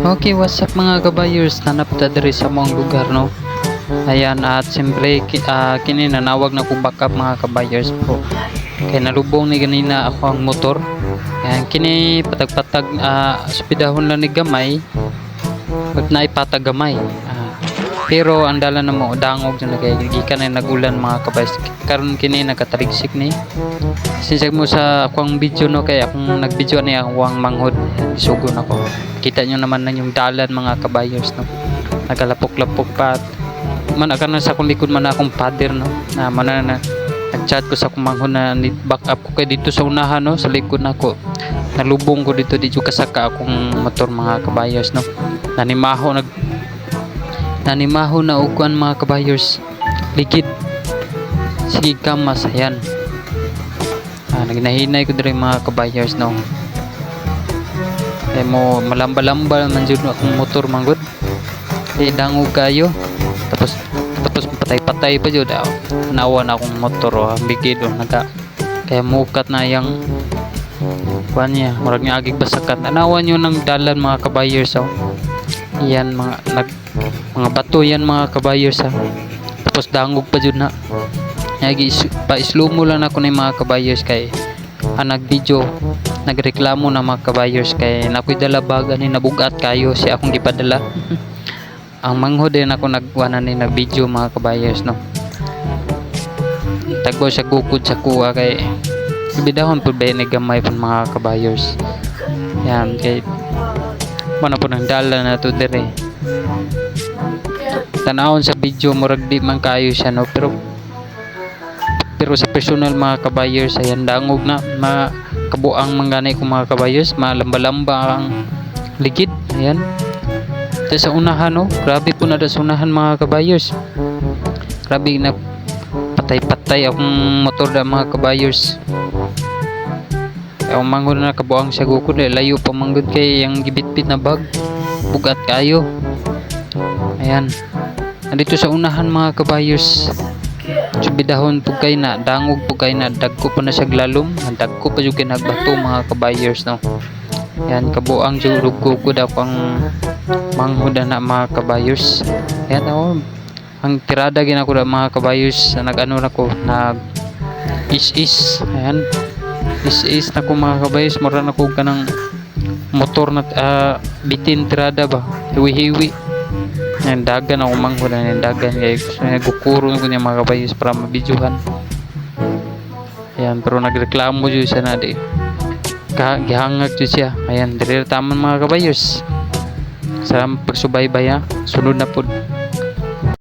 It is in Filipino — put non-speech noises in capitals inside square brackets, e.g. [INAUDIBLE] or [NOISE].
Okay, what's up mga kabayers? Nanap ta diri sa mong lugar, no? Ayan, at siyempre, ki, ah, kini nanawag na kong backup mga kabayers po. Kaya nalubong ni ganina ako ang motor. Ayan, kini patag-patag, ah, spidahon lang ni gamay. Pag naipatag gamay. Ah, pero ang dala na mo, dangog na kay gikan na nagulan mga kabayers. Karon kini nagkataligsik ni. Sinsag mo sa akong video no kay akong nag-video ni akong manghod. Isugon ako. Kita nyo naman na yung dalan mga kabayers no. Nagalapok-lapok pa. Man aka na sa akong likod man akong father no. Na man na, na nag-chat ko sa akong manghod na back up ko kay dito sa unahan no sa likod nako. Nalubong ko dito dito kasaka akong motor mga kabayers no. Nanimaho nag Nanimaho na uguan mga kabayers. Ligid. Sige kamas ayan. Ah, nagnahinay ko diri mga kabayers no. Kaya mo malamba-lamba man jud akong motor manggod. Kaya dangog kayo. Tapos tapos patay-patay pa jud ah. Nawa na akong motor oh, ang ligid oh, naga. Kaya mukat na yang kuan niya, murag niya agig basakat. Anawan nyo ng dalan mga kabayers oh. Yan mga nag mga bato yan mga kabayers ha. Tapos dangog pa jud na. Yagi pa slow mo lang ako ni mga kabayers kay ang nag-video nagreklamo na mga kabayers kay nakoy dala baga ni nabugat kayo si akong gipadala. [LAUGHS] ang manghod din ako nagwana ni nag-video mga kabayers no. Tagbo siya gukod sa kuha kay ibidahon po ba ni gamay pa mga kabayers. Yan kay mana po ng dala na to dire. Tanawon sa video murag di man kayo siya no? Pero pero sa personal mga kabayers ayan dangog na ma kabuang mangganay ko mga kabayers malamba-lamba ang ligid ayan. Ito sa unahan no? Grabe po na sa unahan mga kabayers. Grabe na patay-patay akong motor da mga kabayers. Ang manghod na kabuang siya gukod layo pa manggod kay yung gibitbit na bag. Bugat kayo. Ayan Nandito sa unahan mga kabayers. Subidahon po kay na, dangog po kay na, dagko pa na siya glalom, dagko pa yung kinagbato mga kabayers no. Yan, kabuang jurog ko daw pang manghuda na mga kabayers. Yan ako, ang tirada gina ko mga kabayers, na nag-ano na ko, nag is-is, ayan, is-is na ko mga kabayers, mara na ko ka ng motor na ah, bitin tirada ba, hiwi-hiwi. Yan, dagan ako manghod na yung dagan gusto niya gukuro ko niya mga kabayos para mabidyuhan. Ayan, pero nagreklamo dyan siya na di. Gihangag dyan siya. Ayan, dire taman mga kabayos. Sa pagsubaybay ha. Sunod na po.